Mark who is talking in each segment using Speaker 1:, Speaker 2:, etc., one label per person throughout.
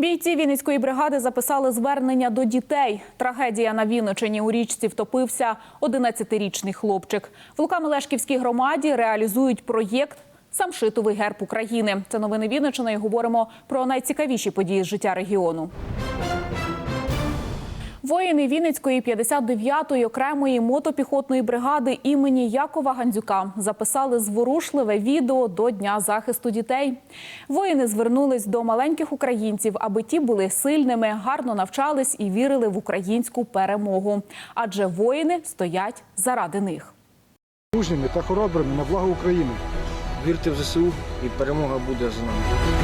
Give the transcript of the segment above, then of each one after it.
Speaker 1: Бійці Вінницької бригади записали звернення до дітей. Трагедія на Вінничині у річці втопився 11-річний хлопчик. В Лука-Мелешківській громаді реалізують проєкт Самшитовий герб України. Це новини Вінничини. і Говоримо про найцікавіші події з життя регіону. Воїни Вінницької 59-ї окремої мотопіхотної бригади імені Якова Гандзюка записали зворушливе відео до Дня захисту дітей. Воїни звернулись до маленьких українців, аби ті були сильними, гарно навчались і вірили в українську перемогу. Адже воїни стоять заради них.
Speaker 2: мужніми та хоробрими на благо України.
Speaker 3: Вірте в ЗСУ і перемога буде за нами.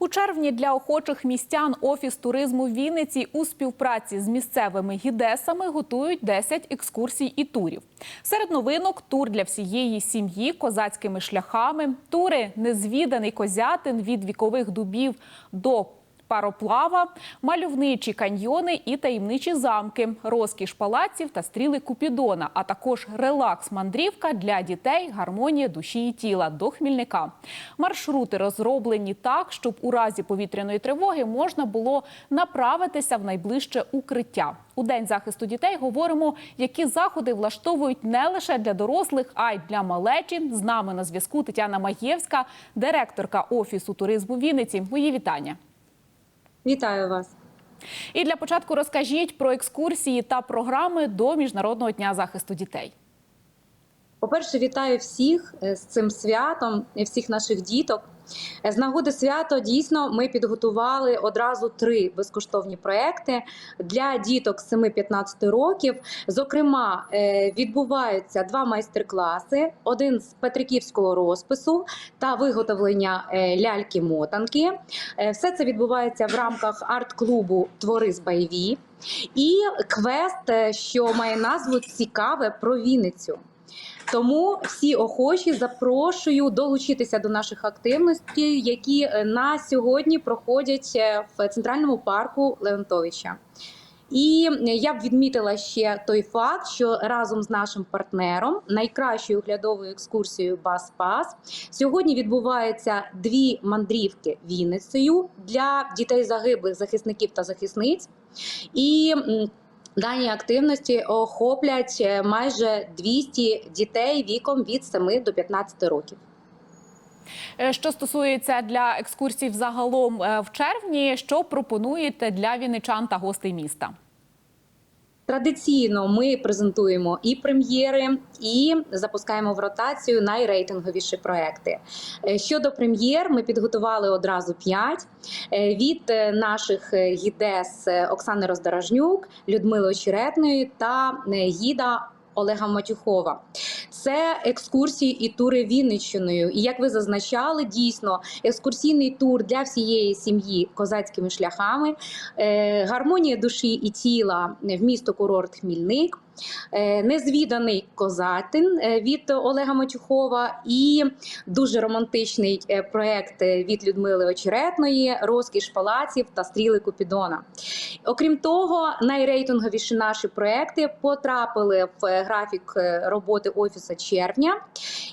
Speaker 1: У червні для охочих містян офіс туризму Вінниці у співпраці з місцевими гідесами готують 10 екскурсій і турів. Серед новинок тур для всієї сім'ї козацькими шляхами, тури незвіданий козятин від вікових дубів до пароплава, мальовничі каньйони і таємничі замки, розкіш палаців та стріли Купідона, а також релакс-мандрівка для дітей, гармонія душі і тіла до Хмільника. Маршрути розроблені так, щоб у разі повітряної тривоги можна було направитися в найближче укриття. У день захисту дітей говоримо, які заходи влаштовують не лише для дорослих, а й для малечі. З нами на зв'язку Тетяна Маєвська, директорка офісу туризму Вінниці. Мої вітання.
Speaker 4: Вітаю вас.
Speaker 1: І для початку розкажіть про екскурсії та програми до Міжнародного дня захисту дітей.
Speaker 4: По-перше, вітаю всіх е, з цим святом і всіх наших діток. З нагоди свято дійсно ми підготували одразу три безкоштовні проекти для діток 7-15 років. Зокрема, е, відбуваються два майстер-класи: один з петриківського розпису та виготовлення е, ляльки-мотанки. Е, Все це відбувається в рамках арт-клубу Твори з Байві і квест, що має назву Цікаве про Вінницю. Тому всі охочі запрошую долучитися до наших активностей, які е, на сьогодні проходять е, в центральному парку Леонтовича. І е, я б відмітила ще той факт, що разом з нашим партнером, найкращою оглядовою екскурсією Бас Пас, сьогодні відбуваються дві мандрівки Вінницею для дітей загиблих захисників та захисниць. І Дані активності охоплять е, майже 200 дітей віком від 7 до 15 років.
Speaker 1: Е, Що стосується для екскурсій взагалом е, в червні, що пропонуєте для віничан та гостей міста?
Speaker 4: Традиційно ми презентуємо і прем'єри, і запускаємо в ротацію найрейтинговіші проекти. Е, Щодо прем'єр, ми підготували одразу п'ять Е, від е, наших гідес Оксани Роздорожнюк, Людмили Очеретної та гіда. Олега Матюхова це екскурсії і тури Вінниччиною. І як ви зазначали, дійсно екскурсійний тур для всієї сім'ї козацькими шляхами, е, гармонія душі і тіла в місто курорт Хмільник. Е, Незвіданий козатин е, від Олега Матюхова і дуже романтичний е, проект від Людмили Очеретної Розкіш палаців та стріли Купідона. Окрім того, найрейтинговіші наші проекти потрапили в графік роботи офісу червня,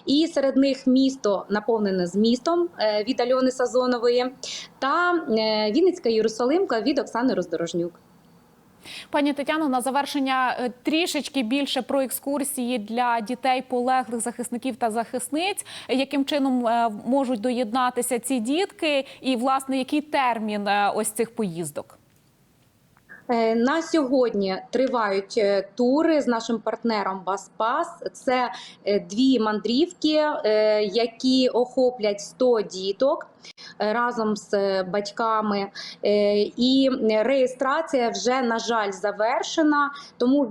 Speaker 4: і серед них місто наповнене змістом від Альони Сазонової та Вінницька Єрусалимка від Оксани Роздорожнюк.
Speaker 1: Пані Тетяно, на завершення е, трішечки більше про екскурсії для дітей полеглих захисників та захисниць. Яким чином е, можуть доєднатися ці дітки, і власне який термін е, ось цих поїздок?
Speaker 4: Е, На сьогодні тривають е, тури з нашим партнером Баспас. Це е, дві мандрівки, які охоплять 100 діток разом з батьками. І реєстрація вже на жаль завершена. Тому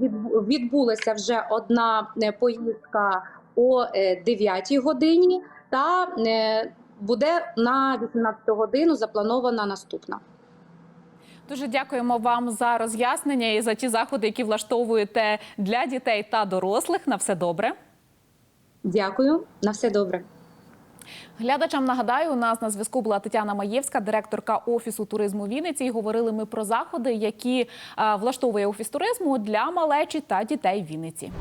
Speaker 4: відбулася вже одна поїздка о 9 годині, та буде на 18 годину запланована наступна.
Speaker 1: Дуже дякуємо вам за роз'яснення і за ті заходи, які влаштовуєте для дітей та дорослих. На все добре.
Speaker 4: Дякую, на все добре.
Speaker 1: Глядачам нагадаю, у нас на зв'язку була Тетяна Маєвська, директорка офісу туризму Вінниці. І говорили ми про заходи, які е, влаштовує офіс туризму для малечі та дітей Вінниці.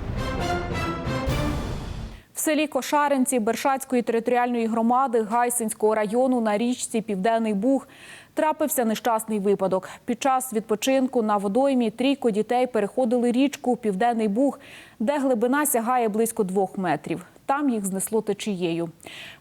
Speaker 1: Селі Кошаринці Бершацької територіальної громади Гайсинського району на річці Південний Буг трапився нещасний випадок. Під час відпочинку на водоймі трійко дітей переходили річку Південний Буг, де глибина сягає близько двох метрів. Там їх знесло течією.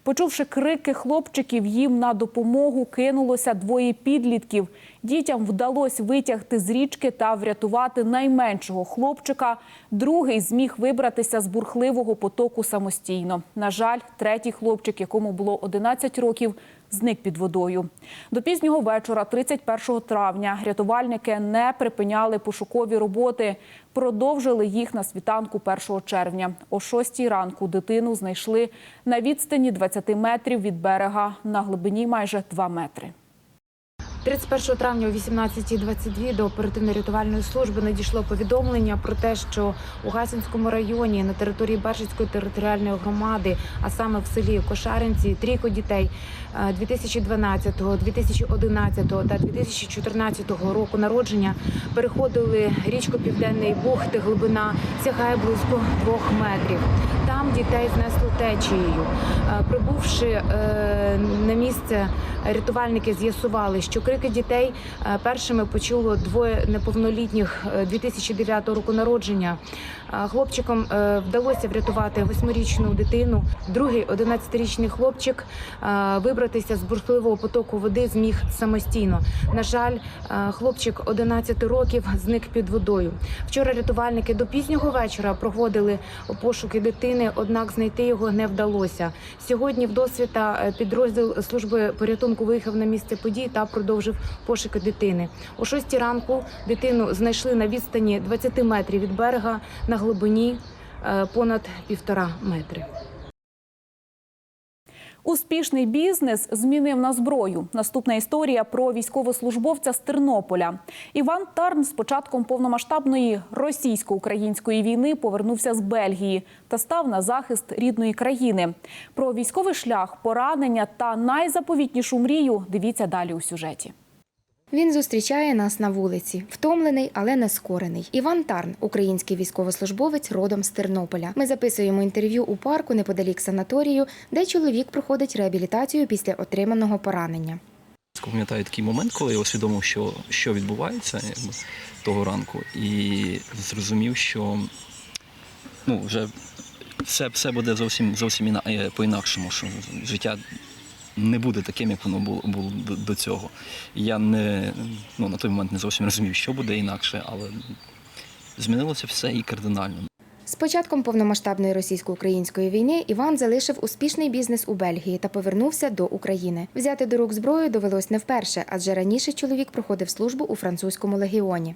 Speaker 1: Почувши крики хлопчиків, їм на допомогу кинулося двоє підлітків. Дітям вдалося витягти з річки та врятувати найменшого хлопчика. Другий зміг вибратися з бурхливого потоку самостійно. На жаль, третій хлопчик, якому було 11 років, зник під водою. До пізнього вечора, 31 травня, рятувальники не припиняли пошукові роботи. Продовжили їх на світанку 1 червня. О 6 ранку дитину знайшли на відстані 20 метрів від берега на глибині майже 2 метри.
Speaker 5: 31 травня о 18.22 до оперативно-рятувальної служби надійшло повідомлення про те, що у Гасінському районі на території Бершицької територіальної громади, а саме в селі Кошаринці, трійко дітей е, 2012, 2011 та 2014 року народження переходили річку Південний де глибина сягає близько двох метрів. Там дітей знесло течією. Е, Прибувши е, на місце, рятувальники з'ясували, що крики дітей е, першими почуло двоє неповнолітніх е, 2009 року народження. Е, Хлопчикам е, вдалося врятувати восьмирічну дитину. Другий 11-річний хлопчик е, вибратися з бурхливого потоку води зміг самостійно. На жаль, е, хлопчик 11 років зник під водою. Вчора рятувальники до пізнього вечора проводили пошуки дитини, однак знайти його не вдалося. Сьогодні в досвіта е, підрозділ служби порятунку виїхав на місце подій та продовжив пошуки дитини. О 6 ранку дитину знайшли на відстані 20 метрів від берега на глибині е, понад півтора метри.
Speaker 1: Успішний бізнес змінив на зброю. Наступна історія про військовослужбовця з Тернополя. Іван Тарн з початком повномасштабної російсько-української війни повернувся з Бельгії та став на захист рідної країни. Про військовий шлях, поранення та найзаповітнішу мрію дивіться далі у сюжеті.
Speaker 6: Він зустрічає нас на вулиці, втомлений, але не скорений. Іван Тарн, український військовослужбовець, родом з Тернополя. Ми записуємо інтерв'ю у парку неподалік санаторію, де чоловік проходить реабілітацію після отриманого поранення.
Speaker 7: Пам'ятаю такий момент, коли я усвідомив, що, що відбувається того ранку, і зрозумів, що ну, вже все, все буде зовсім, зовсім е, по-інакшому, що життя не буде таким, як воно було, було до, до цього. Я не, ну, на той момент не зовсім розумів, що буде інакше, але змінилося все і кардинально.
Speaker 6: З початком повномасштабної російсько-української війни Іван залишив успішний бізнес у Бельгії та повернувся до України. Взяти до рук зброю довелось не вперше, адже раніше чоловік проходив службу у французькому легіоні.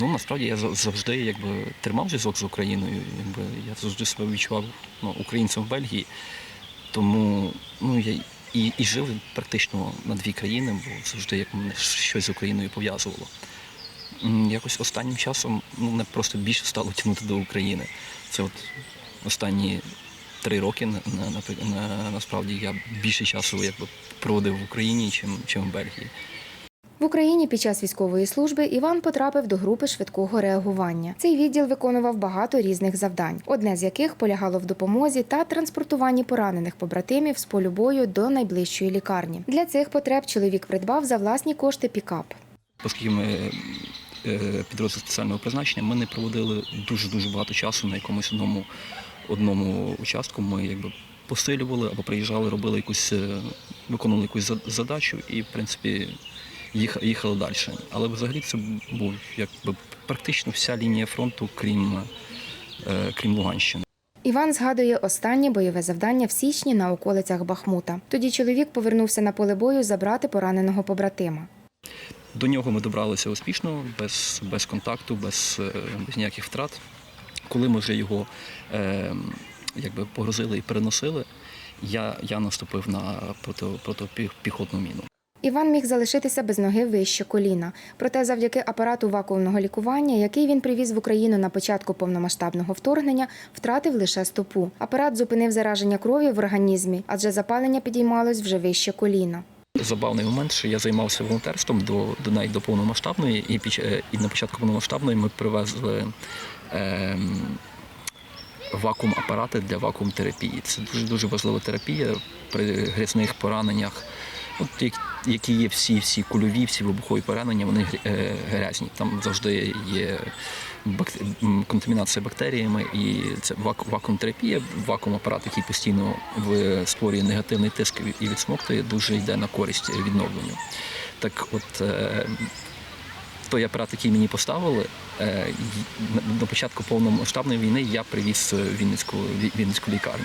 Speaker 7: Ну, насправді я за- завжди якби, тримав зв'язок з Україною. Якби, я завжди себе відчував ну, українцем в Бельгії. Тому ну, я і, і жив практично на дві країни, бо завжди як мене щось з Україною пов'язувало. Якось останнім часом ну, мене просто більше стало тягнути до України. Це от останні три роки на, на, на, насправді я більше часу якби, проводив в Україні, чим, чим в Бельгії.
Speaker 6: В Україні під час військової служби Іван потрапив до групи швидкого реагування. Цей відділ виконував багато різних завдань, одне з яких полягало в допомозі та транспортуванні поранених побратимів з полю бою до найближчої лікарні. Для цих потреб чоловік придбав за власні кошти пікап.
Speaker 7: Оскільки ми е, підрозділ спеціального призначення, ми не проводили дуже-дуже багато часу на якомусь одному, одному участку. Ми якби посилювали або приїжджали, робили якусь, е, виконували якусь за- задачу і, в принципі, їхали далі. Але взагалі це був якби практично вся лінія фронту, крім, е, крім Луганщини.
Speaker 6: Іван згадує останнє бойове завдання в січні на околицях Бахмута. Тоді чоловік повернувся на поле бою забрати пораненого побратима.
Speaker 7: До нього ми добралися успішно, без, без контакту, без, е, без ніяких втрат. Коли ми вже його е, якби погрузили і переносили, я, я наступив на проти, протипіхотну міну.
Speaker 6: Іван міг залишитися без ноги вище коліна. Проте, завдяки апарату вакуумного лікування, який він привіз в Україну на початку повномасштабного вторгнення, втратив лише стопу. Апарат зупинив зараження крові в організмі, адже запалення підіймалось вже вище коліна.
Speaker 7: Забавний момент, що я займався волонтерством до, до навіть до повномасштабної, і, під, е, і на початку повномасштабної ми привезли ем, вакуум-апарати для вакуум-терапії. Це дуже дуже важлива терапія при грязних пораненнях. От, які є всі, всі кульові, всі вибухові поранення, вони е, грязні. Там завжди є контамінація бактеріями, і це вак- вакуум-терапія, вакуум-апарат, який постійно створює негативний тиск і відсмоктує, дуже йде на користь відновленню. Так от е, той апарат, який мені поставили, е, на початку повномасштабної війни я привіз в Вінницьку, Вінницьку лікарню.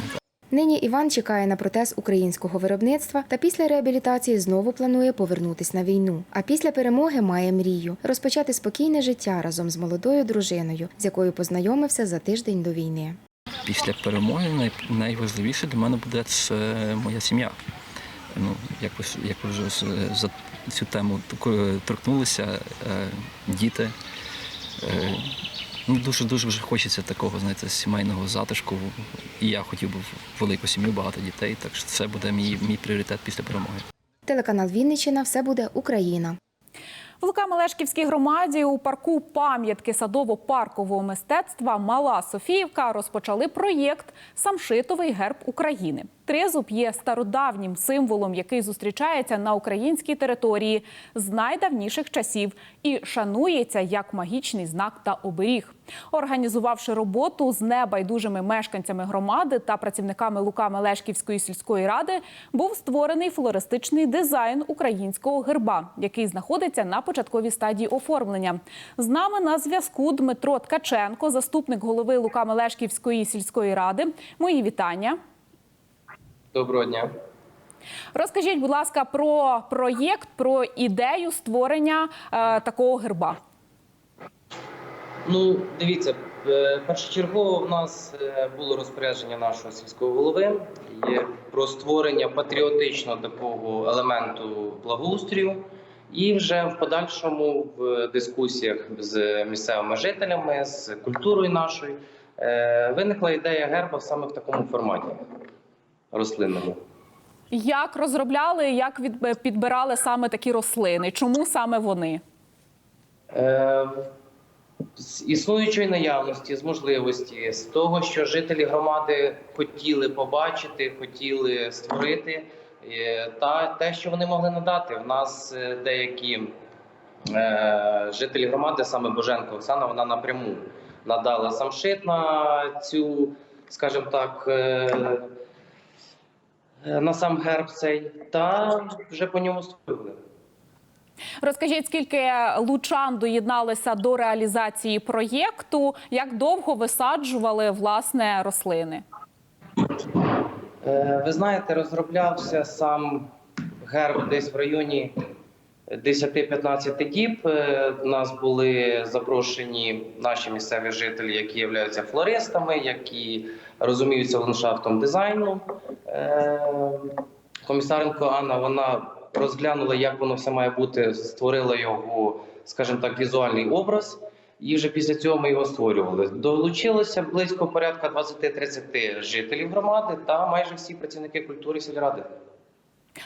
Speaker 6: Нині Іван чекає на протез українського виробництва та після реабілітації знову планує повернутись на війну. А після перемоги має мрію розпочати спокійне життя разом з молодою дружиною, з якою познайомився за тиждень до війни.
Speaker 7: Після перемоги найважливіше для мене буде це моя сім'я. Ну, як ви, як ви вже за цю тему торкнулися, е, діти. Ну, дуже дуже вже хочеться такого, знаєте, сімейного затишку. І я хотів би велику сім'ю, багато дітей. Так що це буде мій, мій пріоритет після перемоги.
Speaker 6: Телеканал Вінниччина все буде Україна.
Speaker 1: В Лука-Мелешківській громаді у парку пам'ятки садово-паркового мистецтва Мала Софіївка розпочали проєкт Самшитовий герб України. Тризуб є стародавнім символом, який зустрічається на українській території з найдавніших часів і шанується як магічний знак та оберіг. Організувавши роботу з небайдужими мешканцями громади та працівниками Лука-Мелешківської сільської ради, був створений флористичний дизайн українського герба, який знаходиться на початковій стадії оформлення. З нами на зв'язку Дмитро Ткаченко, заступник голови Лука-Мелешківської сільської ради. Мої вітання.
Speaker 8: Доброго дня.
Speaker 1: Розкажіть, будь ласка, про проєкт, про ідею створення е, такого герба.
Speaker 8: Ну, дивіться, е, першочергово в нас е, було розпорядження нашого сільського голови є про створення патріотичного такого елементу благоустрою. І вже в подальшому в дискусіях з місцевими жителями, з культурою нашою, е, виникла ідея герба саме в такому форматі рослинному.
Speaker 1: Як розробляли, як підбирали саме такі рослини? Чому саме вони?
Speaker 8: Е, З існуючої наявності, з можливості, з того, що жителі громади хотіли побачити, хотіли створити, е, та те, що вони могли надати. В нас е, деякі е, жителі громади, саме Боженко Оксана, вона напряму надала самшит на цю, скажімо так, е, на сам герб цей, та вже по ньому створили.
Speaker 1: Розкажіть, скільки лучан доєдналися до реалізації проєкту? Як довго висаджували власне рослини?
Speaker 8: Е, Ви знаєте, розроблявся сам герб десь в районі 10-15 діб. Е, У нас були запрошені наші місцеві жителі, які являються флористами, які розуміються ландшафтом дизайну. Е, Комісаренко Анна вона розглянула, як воно все має бути, створила його, скажімо так, візуальний образ. І вже після цього ми його створювали. Долучилося близько порядка 20-30 жителів громади та майже всі працівники культури сільради.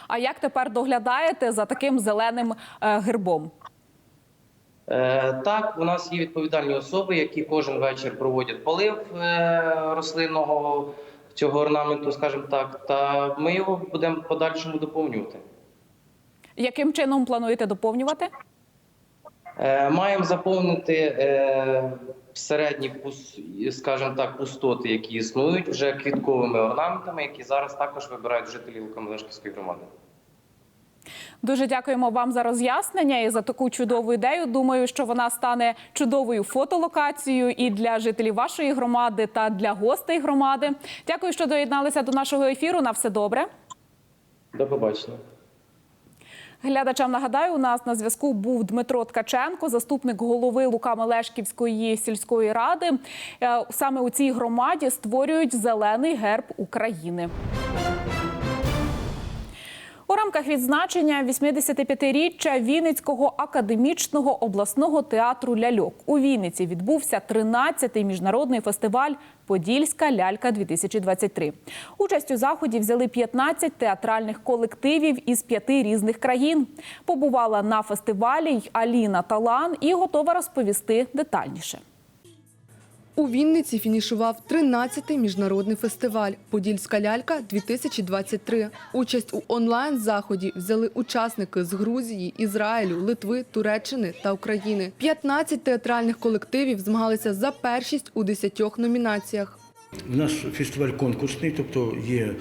Speaker 1: А як тепер доглядаєте за таким зеленим е, гербом?
Speaker 8: Е, так, у нас є відповідальні особи, які кожен вечір проводять полив е, рослинного цього орнаменту, скажімо так, та ми його будемо в подальшому доповнювати.
Speaker 1: Яким чином плануєте доповнювати?
Speaker 8: Е, Маємо заповнити середні скажімо так, пустоти, які існують вже квітковими орнаментами, які зараз також вибирають жителі Лукомелешківської громади.
Speaker 1: Дуже дякуємо вам за роз'яснення і за таку чудову ідею. Думаю, що вона стане чудовою фотолокацією і для жителів вашої громади та для гостей громади. Дякую, що доєдналися до нашого ефіру. На все добре.
Speaker 8: До побачення.
Speaker 1: Глядачам нагадаю, у нас на зв'язку був Дмитро Ткаченко, заступник голови Лука-Мелешківської сільської ради. Е, Саме у цій громаді створюють зелений герб України. У рамках відзначення 85-річчя Вінницького академічного обласного театру ляльок у Вінниці відбувся 13-й міжнародний фестиваль Подільська лялька 2023 Участь у заході взяли 15 театральних колективів із п'яти різних країн. Побувала на фестивалі й Аліна Талан і готова розповісти детальніше.
Speaker 9: У Вінниці фінішував 13-й міжнародний фестиваль Подільська лялька-2023. Участь у онлайн-заході взяли учасники з Грузії, Ізраїлю, Литви, Туреччини та України. 15 театральних колективів змагалися за першість у 10 номінаціях.
Speaker 10: У нас фестиваль конкурсний, тобто є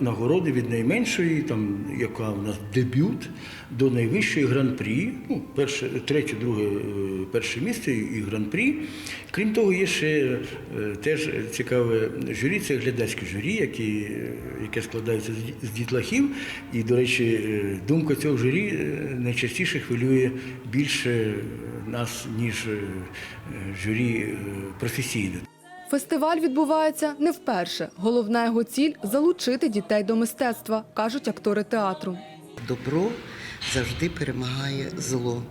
Speaker 10: нагороди від найменшої, там, яка у нас дебют, до найвищої гран-прі. Ну, перше, третє, друге, е, перше місце і гран-прі. Крім того, є ще е, теж цікаве журі, це глядацьке журі, які, е, яке складається з дітлахів. І, до речі, думка цього журі найчастіше хвилює більше нас, ніж журі професійне.
Speaker 9: Фестиваль відбувається не вперше. Головна його ціль залучити дітей до мистецтва, кажуть актори театру.
Speaker 11: Добро завжди перемагає зло.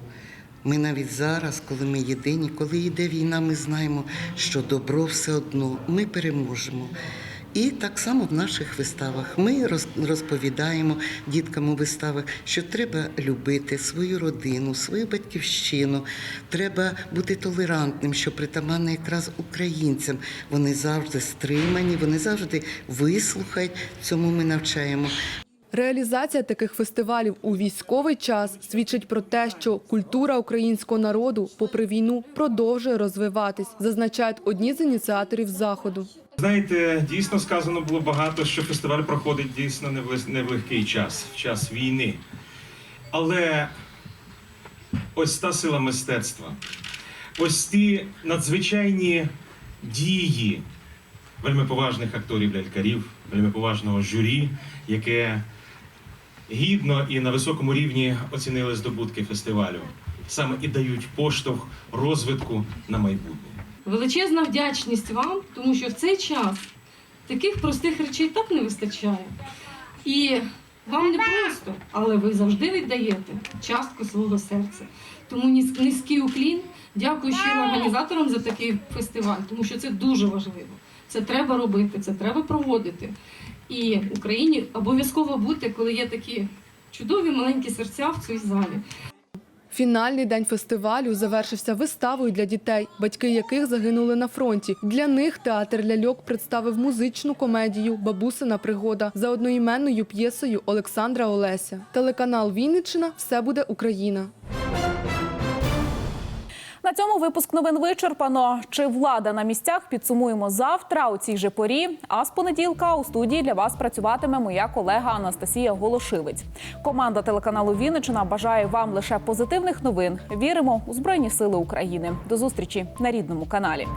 Speaker 11: Ми навіть зараз, коли ми єдині, коли йде війна, ми знаємо, що добро все одно ми переможемо. І так само в наших виставах ми роз- розповідаємо діткам у виставах, що треба любити свою родину, свою батьківщину. Треба бути толерантним, що притаманне якраз українцям. Вони завжди стримані, вони завжди вислухають. Цьому ми навчаємо.
Speaker 9: Реалізація таких фестивалів у військовий час свідчить про те, що культура українського народу, попри війну, продовжує розвиватись, зазначають одні з ініціаторів заходу.
Speaker 12: Знаєте, дійсно сказано було багато, що фестиваль проходить дійсно не в не в легкий час, в час війни. Але ось та сила мистецтва, ось ті надзвичайні дії вельми поважних акторів лялькарів, вельми поважного журі, яке гідно і на високому рівні оцінили здобутки фестивалю, саме і дають поштовх розвитку на майбутнє.
Speaker 13: Величезна вдячність вам, тому що в цей час таких простих речей так не вистачає. І вам не просто, але ви завжди віддаєте частку свого серця. Тому низ- низький уклін. Дякую щиро організаторам за такий фестиваль, тому що це дуже важливо. Це треба робити, це треба проводити. І Україні обов'язково бути, коли є такі чудові маленькі серця в цій залі.
Speaker 9: Фінальний день фестивалю завершився виставою для дітей, батьки яких загинули на фронті. Для них театр ляльок представив музичну комедію Бабусина пригода за одноіменною п'єсою Олександра Олеся. Телеканал Вінниччина все буде Україна.
Speaker 1: На цьому випуск новин вичерпано. Чи влада на місцях підсумуємо завтра у цій же порі? А з понеділка у студії для вас працюватиме моя колега Анастасія Голошивець. Команда телеканалу Вінничина бажає вам лише позитивних новин. Віримо у Збройні Сили України. До зустрічі на рідному каналі.